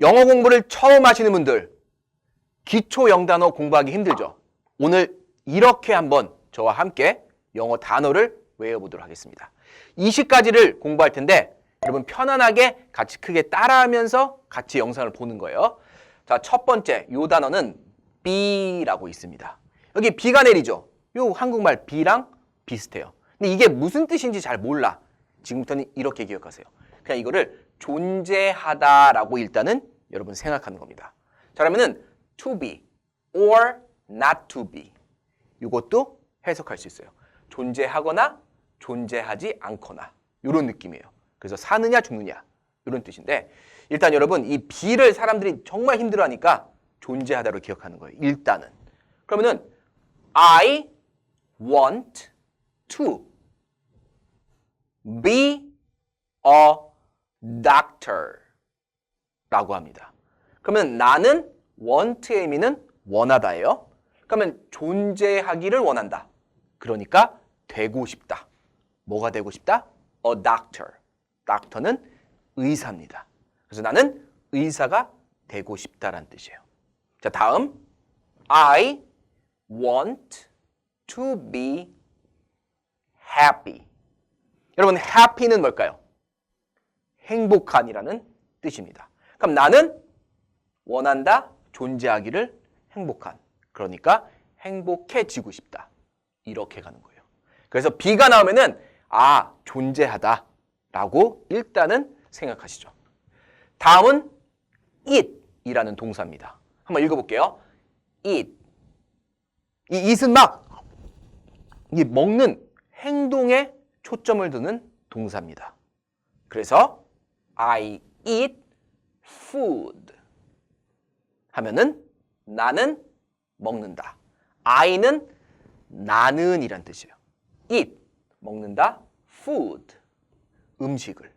영어 공부를 처음 하시는 분들, 기초 영단어 공부하기 힘들죠? 오늘 이렇게 한번 저와 함께 영어 단어를 외워보도록 하겠습니다. 20가지를 공부할 텐데 여러분 편안하게 같이 크게 따라하면서 같이 영상을 보는 거예요. 자, 첫 번째 요 단어는 B라고 있습니다. 여기 비가 내리죠? 요 한국말 B랑 비슷해요. 근데 이게 무슨 뜻인지 잘 몰라. 지금부터는 이렇게 기억하세요. 그냥 이거를 존재하다라고 일단은 여러분 생각하는 겁니다. 자, 그러면은 to be or not to be. 이것도 해석할 수 있어요. 존재하거나 존재하지 않거나 이런 느낌이에요. 그래서 사느냐 죽느냐 이런 뜻인데 일단 여러분 이 be를 사람들이 정말 힘들어하니까 존재하다로 기억하는 거예요. 일단은 그러면은 I want to be a doctor 라고 합니다. 그러면 나는 want의 의미는 원하다예요. 그러면 존재하기를 원한다. 그러니까 되고 싶다. 뭐가 되고 싶다? A doctor. doctor는 의사입니다. 그래서 나는 의사가 되고 싶다라는 뜻이에요. 자, 다음 I want to be happy. 여러분 happy는 뭘까요? 행복한이라는 뜻입니다. 그럼 나는 원한다, 존재하기를 행복한. 그러니까 행복해지고 싶다. 이렇게 가는 거예요. 그래서 B가 나오면은 아, 존재하다 라고 일단은 생각하시죠. 다음은 eat이라는 동사입니다. 한번 읽어볼게요. eat. 이 eat은 막 이 먹는 행동에 초점을 두는 동사입니다. 그래서 I eat food 하면은 나는 먹는다. I는 나는 이란 뜻이에요. eat 먹는다. food 음식을.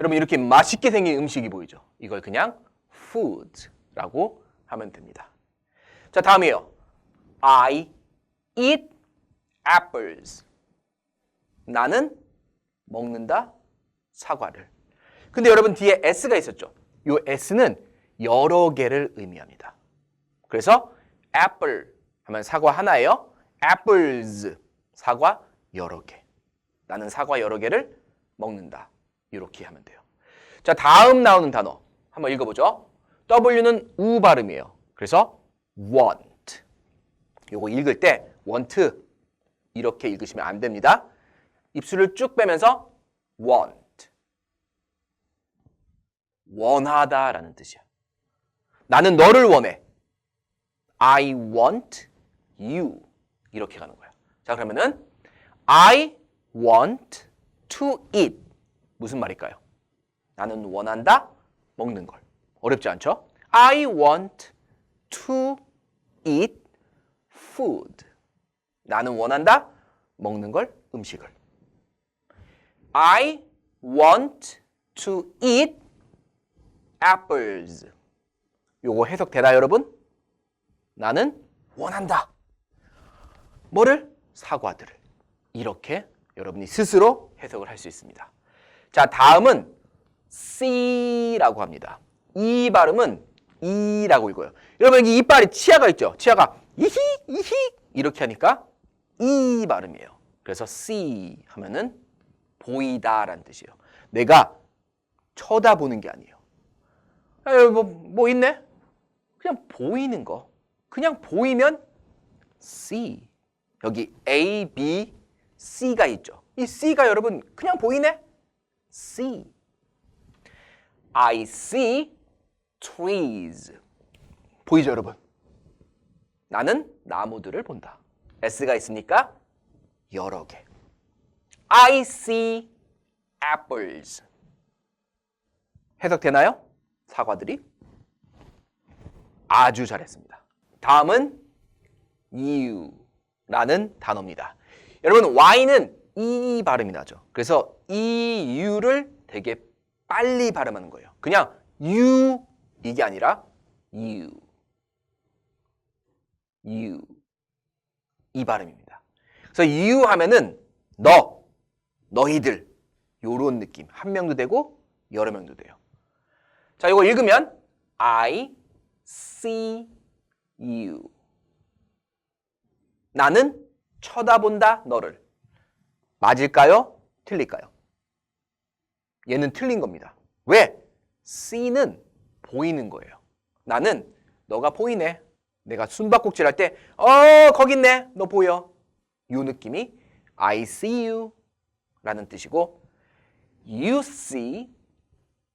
여러분 이렇게 맛있게 생긴 음식이 보이죠? 이걸 그냥 food라고 하면 됩니다. 자, 다음이에요. I eat apples. 나는 먹는다 사과를. 근데 여러분 뒤에 s가 있었죠. 이 s는 여러 개를 의미합니다. 그래서 apple 하면 사과 하나예요. apples 사과 여러 개. 나는 사과 여러 개를 먹는다. 이렇게 하면 돼요. 자, 다음 나오는 단어 한번 읽어보죠. W는 우 발음이에요. 그래서 want. 요거 읽을 때 want 이렇게 읽으시면 안 됩니다. 입술을 쭉 빼면서 want. 원하다라는 뜻이야. 나는 너를 원해. I want you. 이렇게 가는 거야. 자, 그러면은 I want to eat. 무슨 말일까요? 나는 원한다 먹는 걸. 어렵지 않죠? I want to eat food. 나는 원한다 먹는 걸 음식을. I want to eat apples. 요거 해석 되나 여러분? 나는 원한다. 뭐를? 사과들을. 이렇게 여러분이 스스로 해석을 할 수 있습니다. 자, 다음은 C라고 합니다. 이 발음은 이라고 읽어요. 여러분 여기 이빨에 치아가 있죠? 치아가 이히 이히 이렇게 하니까 이 발음이에요. 그래서 C 하면은 보이다라는 뜻이에요. 내가 쳐다보는 게 아니에요. 뭐, 뭐 있네? 그냥 보이는 거. 그냥 보이면 C. 여기 A, B, C가 있죠. 이 C가 여러분 그냥 보이네? C. I see trees. 보이죠, 여러분? 나는 나무들을 본다. S가 있으니까 여러 개. I see apples. 해석되나요? 사과들이? 아주 잘했습니다. 다음은 you라는 단어입니다. 여러분 y는 이 발음이 나죠. 그래서 이 you를 되게 빨리 발음하는 거예요. 그냥 you 이게 아니라 you, you 이 발음입니다. 그래서 you 하면은 너, 너희들 요런 느낌 한 명도 되고 여러 명도 돼요. 자 자, 이거 읽으면 I see you. 나는 쳐다본다 너를. 맞을까요? 틀릴까요? 얘는 틀린 겁니다. 왜? C는 보이는 거예요. 나는 너가 보이네. 내가 숨바꼭질 할 때, 어, 거기 있네. 너 보여. 요 느낌이 I see you 라는 뜻이고, you see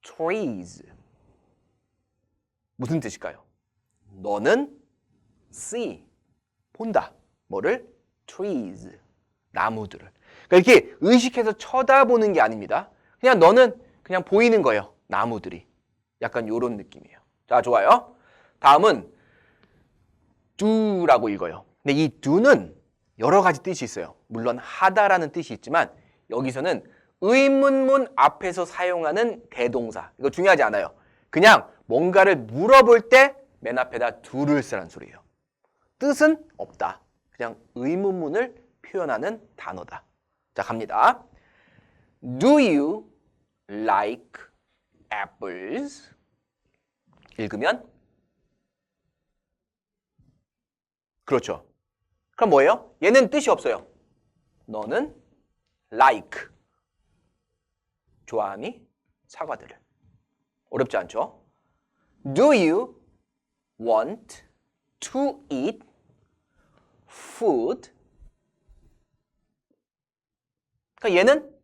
trees. 무슨 뜻일까요? 너는 see, 본다. 뭐를? trees, 나무들을. 그러니까 이렇게 의식해서 쳐다보는 게 아닙니다. 그냥 너는 그냥 보이는 거예요. 나무들이. 약간 요런 느낌이에요. 자, 좋아요. 다음은 do라고 읽어요. 근데 이 do는 여러 가지 뜻이 있어요. 물론 하다라는 뜻이 있지만 여기서는 의문문 앞에서 사용하는 대동사. 이거 중요하지 않아요. 그냥 뭔가를 물어볼 때 맨 앞에다 do를 쓰라는 소리예요. 뜻은 없다. 그냥 의문문을 표현하는 단어다. 자, 갑니다. Do you like apples? 읽으면 그렇죠. 그럼 뭐예요? 얘는 뜻이 없어요. 너는 like 좋아하니 사과들을. 어렵지 않죠? Do you want to eat food? 그러니까 얘는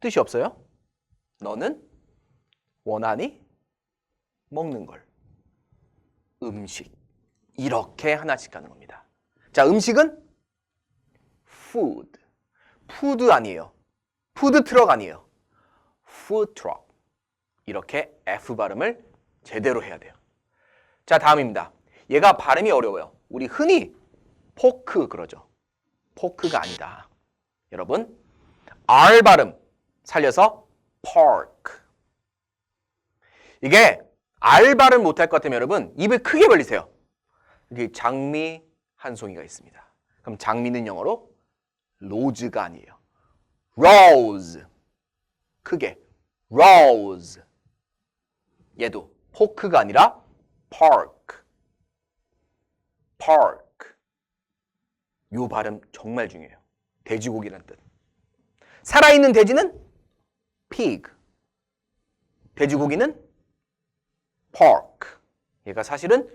뜻이 없어요. 너는 원하니 먹는 걸. 음식. 이렇게 하나씩 가는 겁니다. 자, 음식은 food. 푸드 아니에요. 푸드 트럭 아니에요. food truck. 이렇게 F 발음을 제대로 해야 돼요. 자, 다음입니다. 얘가 발음이 어려워요. 우리 흔히 포크 그러죠. 포크가 아니다. 여러분, R 발음 살려서 park. 이게 R 발음 못할 것 같으면 여러분 입을 크게 벌리세요. 여기 장미 한 송이가 있습니다. 그럼 장미는 영어로 로즈가 아니에요. rose. 크게 rose. 얘도 포크가 아니라 park. park. 요 발음 정말 중요해요. 돼지고기란 뜻. 살아있는 돼지는 pig. 돼지고기는 pork. 얘가 사실은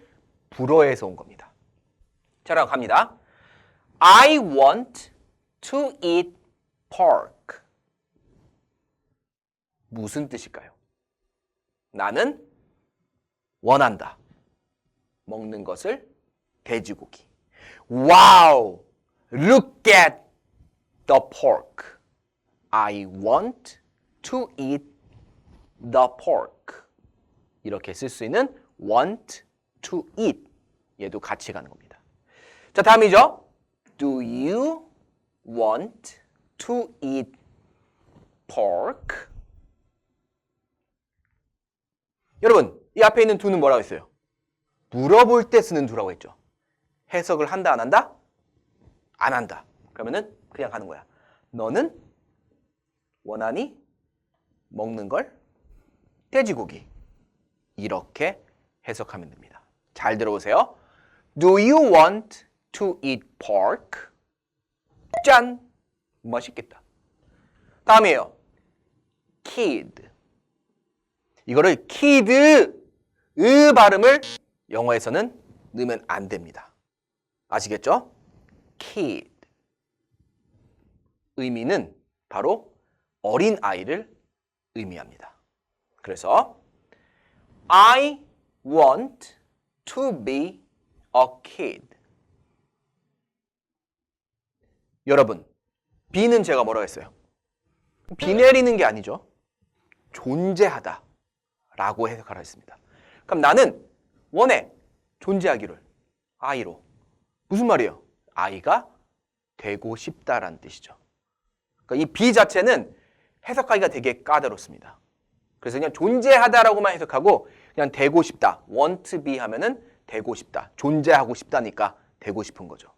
불어에서 온 겁니다. 자, 그럼 갑니다. I want to eat pork. 무슨 뜻일까요? 나는 원한다. 먹는 것을 돼지고기. Wow! Look at the pork. I want to eat the pork. 이렇게 쓸 수 있는 want to eat. 얘도 같이 가는 겁니다. 자, 다음이죠. Do you want to eat pork? 여러분, 이 앞에 있는 do는 뭐라고 했어요? 물어볼 때 쓰는 do라고 했죠. 해석을 한다, 안 한다? 안 한다. 그러면은 그냥 가는 거야. 너는 원하니 먹는 걸 돼지고기. 이렇게 해석하면 됩니다. 잘 들어보세요. Do you want to eat pork? 짠! 맛있겠다. 다음이에요. kid. 이거를 kid, 의 발음을 영어에서는 넣으면 안 됩니다. 아시겠죠? kid. 의미는 바로 어린 아이를 의미합니다. 그래서 I want to be a kid. 여러분, B는 제가 뭐라고 했어요? 비 내리는 게 아니죠. 존재하다. 라고 해석하라 했습니다. 그럼 나는 원해. 존재하기를. 아이로. 무슨 말이에요? 아이가 되고 싶다라는 뜻이죠. 그러니까 이비 자체는 해석하기가 되게 까다롭습니다. 그래서 그냥 존재하다라고만 해석하고 그냥 되고 싶다. want to be 하면은 되고 싶다. 존재하고 싶다니까 되고 싶은 거죠.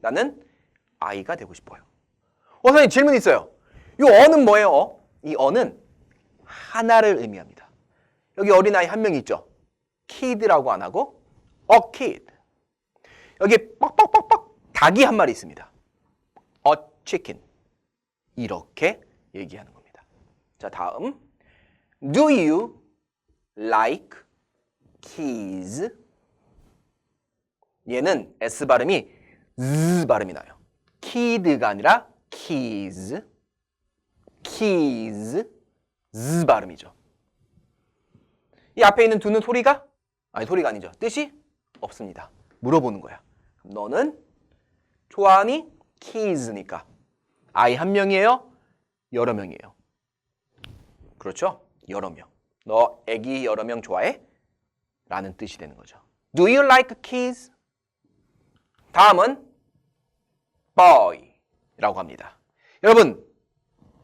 나는 아이가 되고 싶어요. 어, 선생님 질문 있어요. 이 어는 뭐예요? 어? 이 어는 하나를 의미합니다. 여기 어린아이 한 명 있죠. Kid라고 안 하고 a kid. 여기 뻑뻑뻑뻑 닭이 한 마리 있습니다. a chicken. 이렇게 얘기하는 겁니다. 자, 다음. Do you like keys? 얘는 S 발음이 Z 발음이 나요. kid가 아니라 keys. keys. Z 발음이죠. 이 앞에 있는 두는 소리가? 아니, 소리가 아니죠. 뜻이 없습니다. 물어보는 거야. 너는 좋아하니? keys니까. 아이 한 명이에요? 여러 명이에요. 그렇죠? 여러 명. 너 애기 여러 명 좋아해? 라는 뜻이 되는 거죠. Do you like keys? 다음은 boy 라고 합니다. 여러분,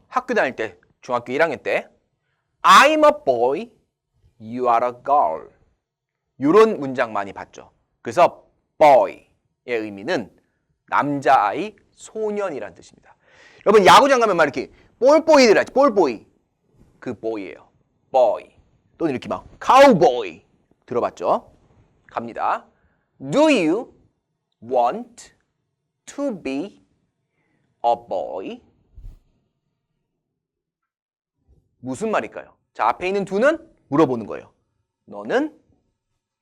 학교 다닐 때, 중학교 1학년 때 I'm a boy, you are a girl 이런 문장 많이 봤죠. 그래서 boy의 의미는 남자아이, 소년이라는 뜻입니다. 여러분 야구장 가면 막 이렇게 볼보이들 하지, 볼보이. 그 boy예요. boy. 또는 이렇게 막 cowboy 들어봤죠? 갑니다. Do you want to be a boy? 무슨 말일까요? 자, 앞에 있는 두는 물어보는 거예요. 너는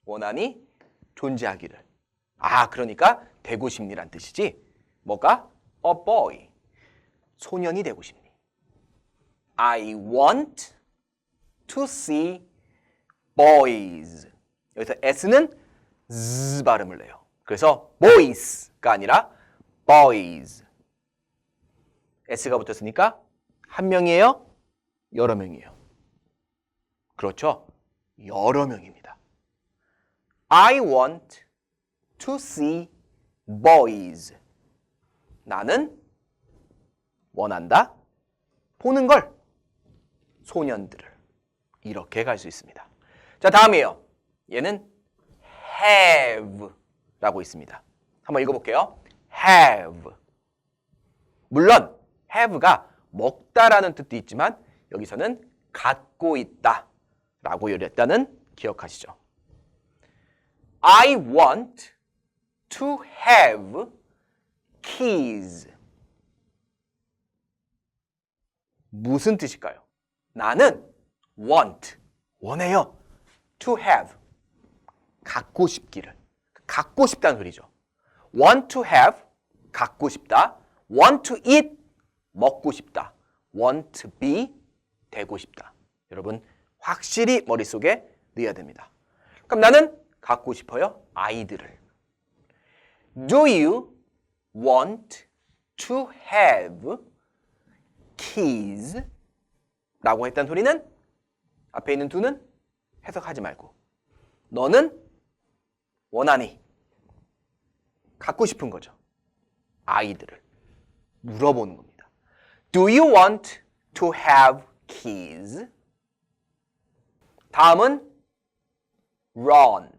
원하니 존재하기를. 아, 그러니까 되고 싶니란 뜻이지. 뭐가? a boy. 소년이 되고 싶니. I want to see boys. 여기서 s는 z 발음을 내요. 그래서 boys가 아니라 boys. s가 붙었으니까 한 명이에요? 여러 명이에요. 그렇죠? 여러 명입니다. I want to see boys. 나는 원한다. 보는 걸. 소년들을. 이렇게 갈 수 있습니다. 자, 다음이에요. 얘는 have 라고 있습니다. 한번 읽어 볼게요. have. 물론 have가 먹다라는 뜻도 있지만 여기서는 갖고 있다 라고 요리했다는 기억하시죠? I want to have keys. 무슨 뜻일까요? 나는 want, 원해요. to have, 갖고 싶기를. 갖고 싶다는 소리죠. want to have, 갖고 싶다. want to eat, 먹고 싶다. want to be, 되고 싶다. 여러분, 확실히 머릿속에 넣어야 됩니다. 그럼 나는 갖고 싶어요. 아이들을. Do you want to have keys? 라고 했던 소리는 앞에 있는 두는 해석하지 말고 너는 원하니 갖고 싶은 거죠. 아이들을 물어보는 겁니다. Do you want to have keys? 다음은 run.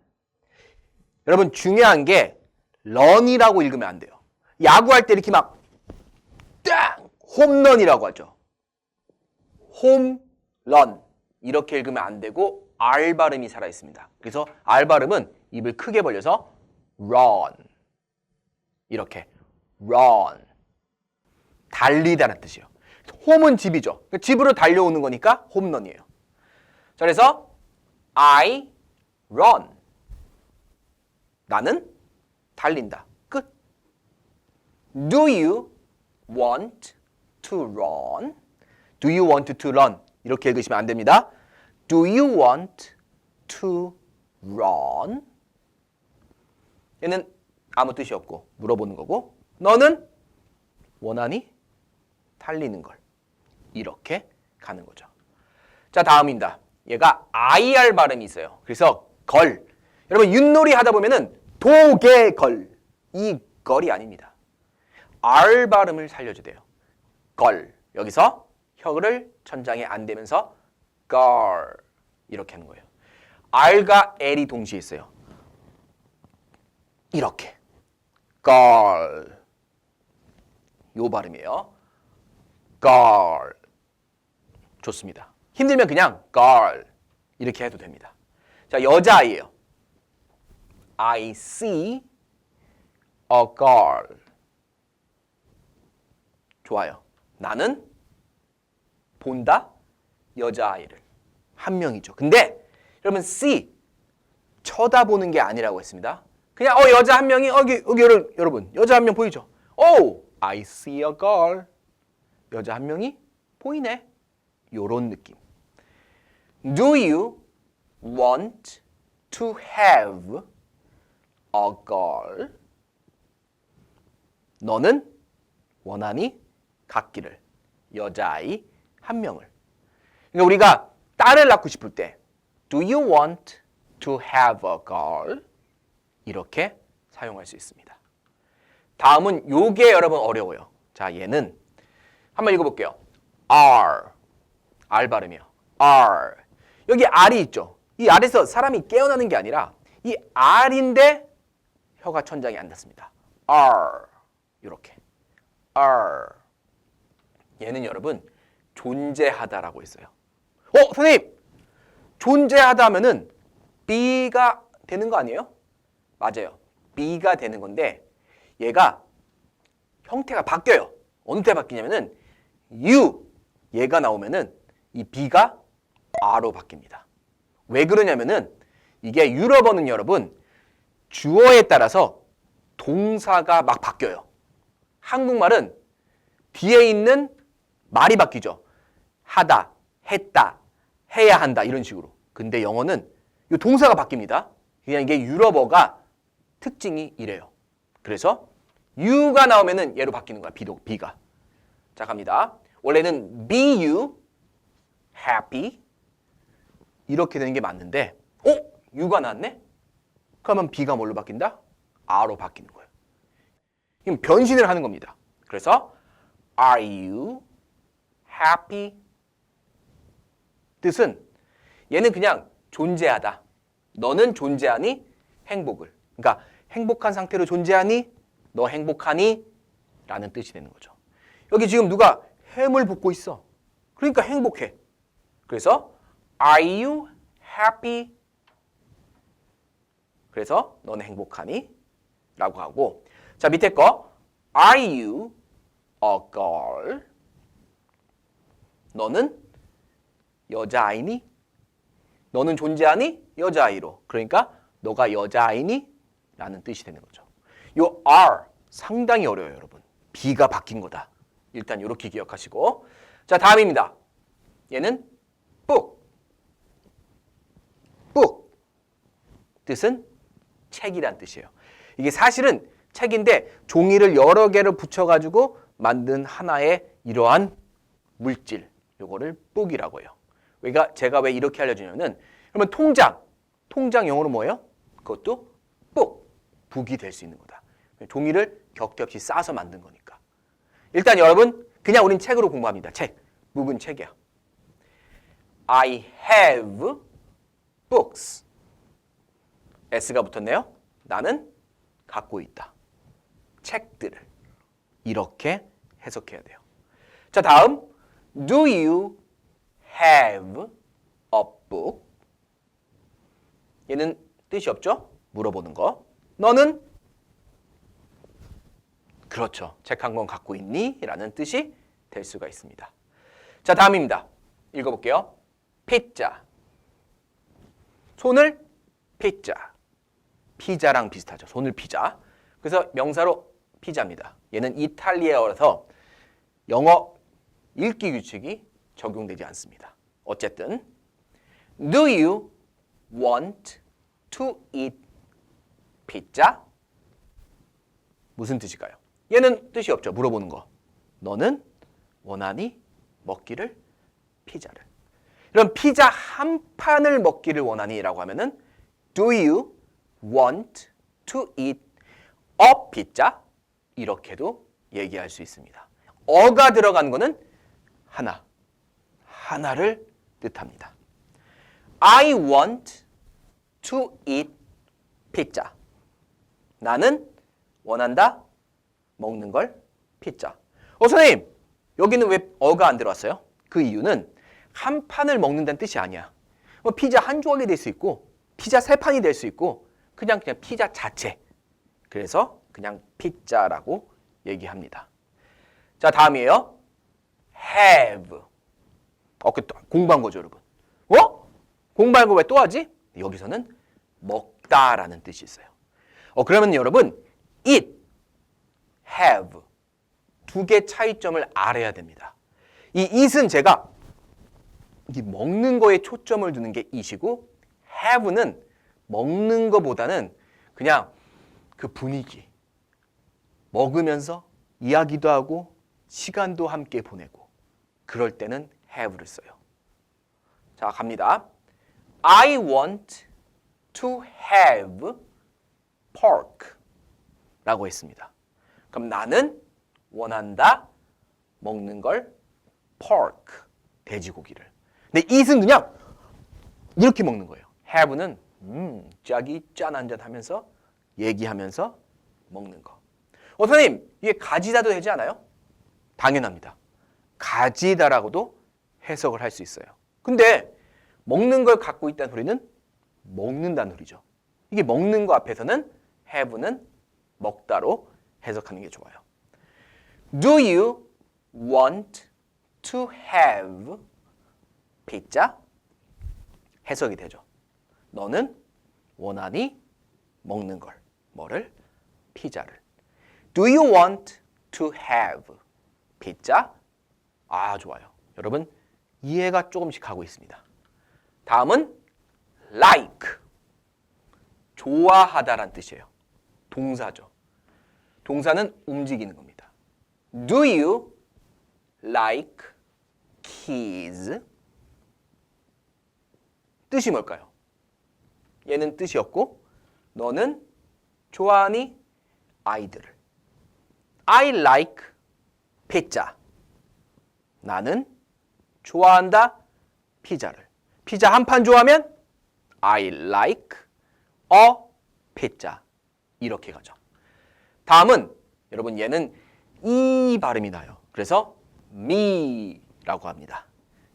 여러분 중요한 게 run이라고 읽으면 안 돼요. 야구할 때 이렇게 막 땅! 홈런이라고 하죠. 홈런 이렇게 읽으면 안 되고 R 발음이 살아 있습니다. 그래서 R 발음은 입을 크게 벌려서 run 이렇게 run 달리다는 뜻이에요. 홈은 집이죠. 그러니까 집으로 달려오는 거니까 홈런이에요. 자, 그래서 I run 나는 달린다. 끝. Do you want to run? Do you want to run? 이렇게 읽으시면 안 됩니다. Do you want to run? 얘는 아무 뜻이 없고 물어보는 거고 너는 원하니 달리는 걸 이렇게 가는 거죠. 자 다음입니다. 얘가 IR 발음이 있어요. 그래서 걸 여러분 윷놀이 하다 보면은 도개걸 이 걸이 아닙니다. R 발음을 살려주대요. 걸 여기서 혀를 천장에 안 대면서 걸 이렇게 하는 거예요. R과 L이 동시에 있어요. 이렇게 걸. 요 발음이에요. 걸. 좋습니다. 힘들면 그냥 걸 이렇게 해도 됩니다. 자, 여자아이예요. I see a girl. 좋아요. 나는 본다 여자아이를 한 명이죠. 근데 여러분 see 쳐다보는 게 아니라고 했습니다. 그냥 어 여자 한 명이 어, 여기 여기 여러분, 여자 한 명 보이죠? Oh, I see a girl. 여자 한 명이 보이네. 요런 느낌. Do you want to have a girl? 너는 원하니 갖기를 여자아이 한 명을. 그러니까 우리가 딸을 낳고 싶을 때 Do you want to have a girl? 이렇게 사용할 수 있습니다. 다음은 요게 여러분 어려워요. 자, 얘는 한번 읽어볼게요. R. R 발음이요. R. 여기 R이 있죠. 이 R에서 사람이 깨어나는 게 아니라 이 R인데 혀가 천장에 안 닿습니다. R. 이렇게. R. 얘는 여러분 존재하다라고 했어요. 어, 선생님. 존재하다 하면은 B가 되는 거 아니에요? 맞아요. B가 되는 건데 얘가 형태가 바뀌어요. 어느 때 바뀌냐면은 U 얘가 나오면은 이 B가 R로 바뀝니다. 왜 그러냐면은 이게 유럽어는 여러분 주어에 따라서 동사가 막 바뀌어요. 한국말은 뒤에 있는 말이 바뀌죠. 하다, 했다, 해야 한다 이런 식으로. 근데 영어는 이 동사가 바뀝니다. 그냥 이게 유럽어가 특징이 이래요. 그래서 you가 나오면은 얘로 바뀌는 거야. B도 B가. 자 갑니다. 원래는 be you happy 이렇게 되는 게 맞는데 어? you가 나왔네? 그러면 B가 뭘로 바뀐다? R로 바뀌는 거예요. 그럼 변신을 하는 겁니다. 그래서 are you happy? 뜻은 얘는 그냥 존재하다. 너는 존재하니 행복을. 그러니까 행복한 상태로 존재하니 너 행복하니? 라는 뜻이 되는 거죠. 여기 지금 누가 햄을 볶고 있어. 그러니까 행복해. 그래서 are you happy? 그래서 너는 행복하니? 라고 하고 자 밑에 거 are you a girl? 너는 여자아이니? 너는 존재하니? 여자아이로. 그러니까 너가 여자아이니? 라는 뜻이 되는 거죠. 요 are 상당히 어려워요, 여러분. B가 바뀐 거다. 일단 이렇게 기억하시고. 자, 다음입니다. 얘는 book. book. 뜻은 책이란 뜻이에요. 이게 사실은 책인데 종이를 여러 개를 붙여가지고 만든 하나의 이러한 물질. 요거를 book이라고 해요. 그러니까 제가 왜 이렇게 알려주냐면은 그러면 통장, 통장 영어로 뭐예요? 그것도 book, 북이 될 수 있는 거다. 종이를 격대없이 싸서 만든 거니까. 일단 여러분 그냥 우린 책으로 공부합니다. 책, 묵은 책이야. I have books. S가 붙었네요. 나는 갖고 있다. 책들을 이렇게 해석해야 돼요. 자 다음 Do you have a book? 얘는 뜻이 없죠? 물어보는 거. 너는 그렇죠. 책 한 권 갖고 있니? 라는 뜻이 될 수가 있습니다. 자, 다음입니다. 읽어볼게요. 피자. 손을 피자. 피자랑 비슷하죠. 손을 피자. 그래서 명사로 피자입니다. 얘는 이탈리아어라서 영어 읽기 규칙이 적용되지 않습니다. 어쨌든 Do you want to eat pizza? 무슨 뜻일까요? 얘는 뜻이 없죠. 물어보는 거. 너는 원하니 먹기를 피자를. 그럼 피자 한 판을 먹기를 원하니라고 하면은 Do you want to eat a pizza? 이렇게도 얘기할 수 있습니다. 어가 들어간 거는 하나, 하나를 뜻합니다. I want to eat pizza. 나는 원한다 먹는 걸 피자. 어 선생님 여기는 왜 어가 안 들어왔어요? 그 이유는 한 판을 먹는다는 뜻이 아니야. 뭐 피자 한 조각이 될 수 있고 피자 세 판이 될 수 있고 그냥 그냥 피자 자체. 그래서 그냥 피자라고 얘기합니다. 자, 다음이에요. have. 어, 그 공부한 거죠, 여러분. 어? 공부한 거 왜 또 하지? 여기서는 먹다라는 뜻이 있어요. 어, 그러면 여러분, eat, have 두 개 차이점을 알아야 됩니다. 이 eat은 제가 이 먹는 거에 초점을 두는 게 eat이고 have는 먹는 거보다는 그냥 그 분위기 먹으면서 이야기도 하고 시간도 함께 보내고 그럴 때는 have를 써요. 자, 갑니다. I want to have pork 라고 했습니다. 그럼 나는 원한다 먹는 걸 pork 돼지고기를. 근데 eat은 그냥 이렇게 먹는 거예요. have는 음, 짝이 짠 한잔 하면서 얘기하면서 먹는 거. 어, 선생님, 이게 가지다도 되지 않아요? 당연합니다. 가지다라고도 해석을 할 수 있어요. 근데 먹는 걸 갖고 있다는 소리는 먹는다는 소리죠. 이게 먹는 거 앞에서는 have는 먹다로 해석하는 게 좋아요. Do you want to have pizza? 해석이 되죠. 너는 원하니 먹는 걸 뭐를 피자를. Do you want to have pizza? 아 좋아요. 여러분 이해가 조금씩 가고 있습니다. 다음은 like 좋아하다란 뜻이에요. 동사죠. 동사는 움직이는 겁니다. Do you like kids? 뜻이 뭘까요? 얘는 뜻이 없고 너는 좋아하니 아이들을. I like pizza. 나는 좋아한다 피자를. 피자 한 판 좋아하면 I like a pizza. 이렇게 가죠. 다음은 여러분 얘는 이 발음이 나요. 그래서 me라고 합니다.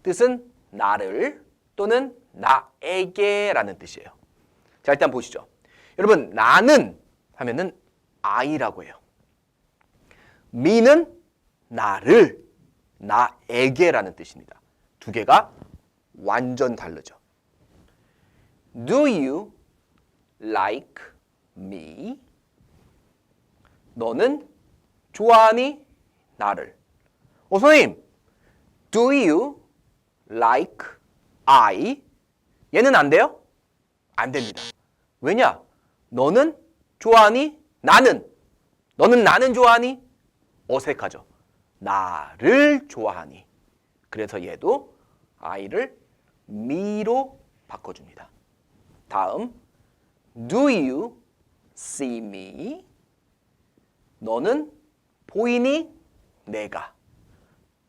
뜻은 나를 또는 나에게라는 뜻이에요. 자, 일단 보시죠. 여러분, 나는 하면은 I라고 해요. me는 나를, 나에게라는 뜻입니다. 두 개가 완전 다르죠. Do you like me? 너는 좋아하니 나를? 어, 선생님, do you like I? 얘는 안 돼요? 안 됩니다. 왜냐? 너는 좋아하니? 나는. 너는 나는 좋아하니? 어색하죠. 나를 좋아하니. 그래서 얘도 I를 me로 바꿔줍니다. 다음, do you see me? 너는 보이니? 내가.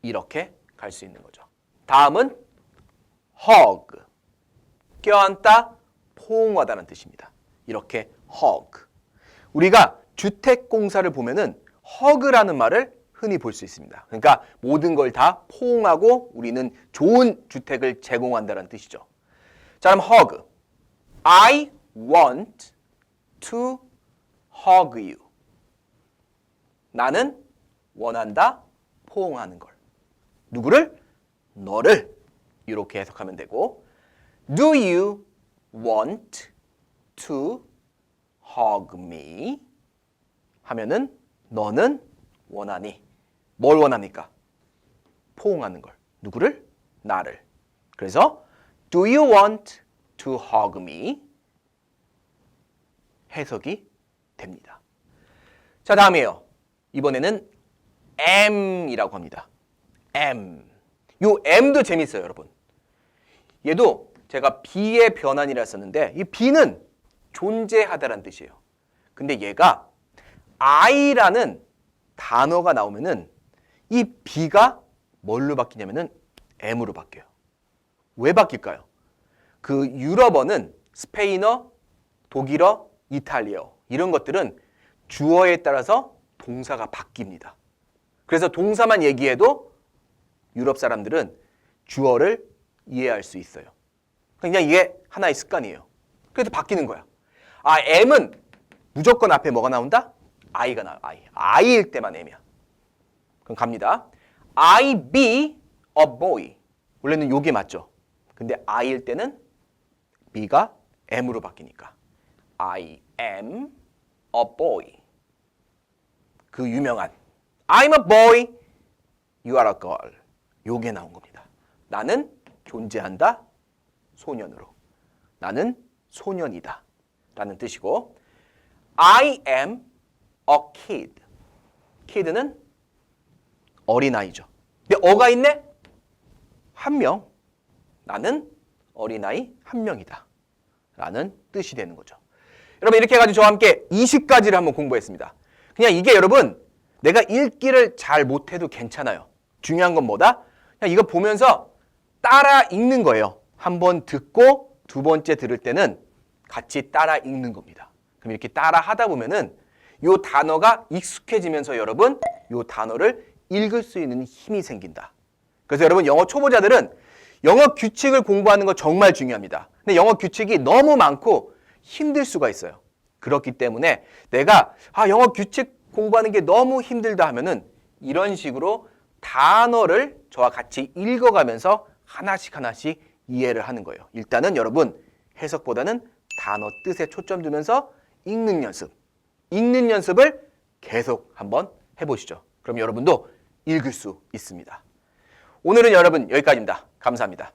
이렇게 갈 수 있는 거죠. 다음은 hug. 껴안다, 포옹하다는 뜻입니다. 이렇게 hug. 우리가 주택 공사를 보면은 hug라는 말을 흔히 볼 수 있습니다. 그러니까 모든 걸 다 포옹하고 우리는 좋은 주택을 제공한다는 뜻이죠. 자, 그럼 hug. I want to hug you. 나는 원한다, 포옹하는 걸. 누구를? 너를. 이렇게 해석하면 되고 Do you want to hug me? 하면은 너는 원하니 뭘 원합니까? 포옹하는 걸. 누구를? 나를. 그래서 Do you want to hug me? 해석이 됩니다. 자, 다음이에요. 이번에는 am이라고 합니다. am. 요 am도 재밌어요, 여러분. 얘도 제가 be의 변환이라 썼는데 이 be는 존재하다라는 뜻이에요. 근데 얘가 I라는 단어가 나오면은 이 be가 뭘로 바뀌냐면은 M으로 바뀌어요. 왜 바뀔까요? 그 유럽어는 스페인어, 독일어, 이탈리아어 이런 것들은 주어에 따라서 동사가 바뀝니다. 그래서 동사만 얘기해도 유럽 사람들은 주어를 이해할 수 있어요. 그냥 이게 하나의 습관이에요. 그래서 바뀌는 거야. 아, M은 무조건 앞에 뭐가 나온다? I가 나와. I. I일 때만 M이야. 그럼 갑니다. I be a boy. 원래는 요게 맞죠. 근데 I일 때는 B가 M으로 바뀌니까 I am a boy. 그 유명한 I'm a boy, you are a girl. 요게 나온 겁니다. 나는 존재한다 소년으로. 나는 소년이다. 라는 뜻이고 I am a kid. kid는 어린아이죠. 근데 어가 있네? 한 명. 나는 어린아이 한 명이다. 라는 뜻이 되는 거죠. 여러분 이렇게 해가지고 저와 함께 20가지를 한번 공부했습니다. 그냥 이게 여러분 내가 읽기를 잘 못해도 괜찮아요. 중요한 건 뭐다? 그냥 이거 보면서 따라 읽는 거예요. 한 번 듣고 두 번째 들을 때는 같이 따라 읽는 겁니다. 그럼 이렇게 따라 하다 보면은 요 단어가 익숙해지면서 여러분 요 단어를 읽을 수 있는 힘이 생긴다. 그래서 여러분 영어 초보자들은 영어 규칙을 공부하는 거 정말 중요합니다. 근데 영어 규칙이 너무 많고 힘들 수가 있어요. 그렇기 때문에 내가 아 영어 규칙 공부하는 게 너무 힘들다 하면은 이런 식으로 단어를 저와 같이 읽어가면서 하나씩 하나씩 이해를 하는 거예요. 일단은 여러분 해석보다는 단어 뜻에 초점 두면서 읽는 연습, 읽는 연습을 계속 한번 해보시죠. 그럼 여러분도 읽을 수 있습니다. 오늘은 여러분 여기까지입니다. 감사합니다.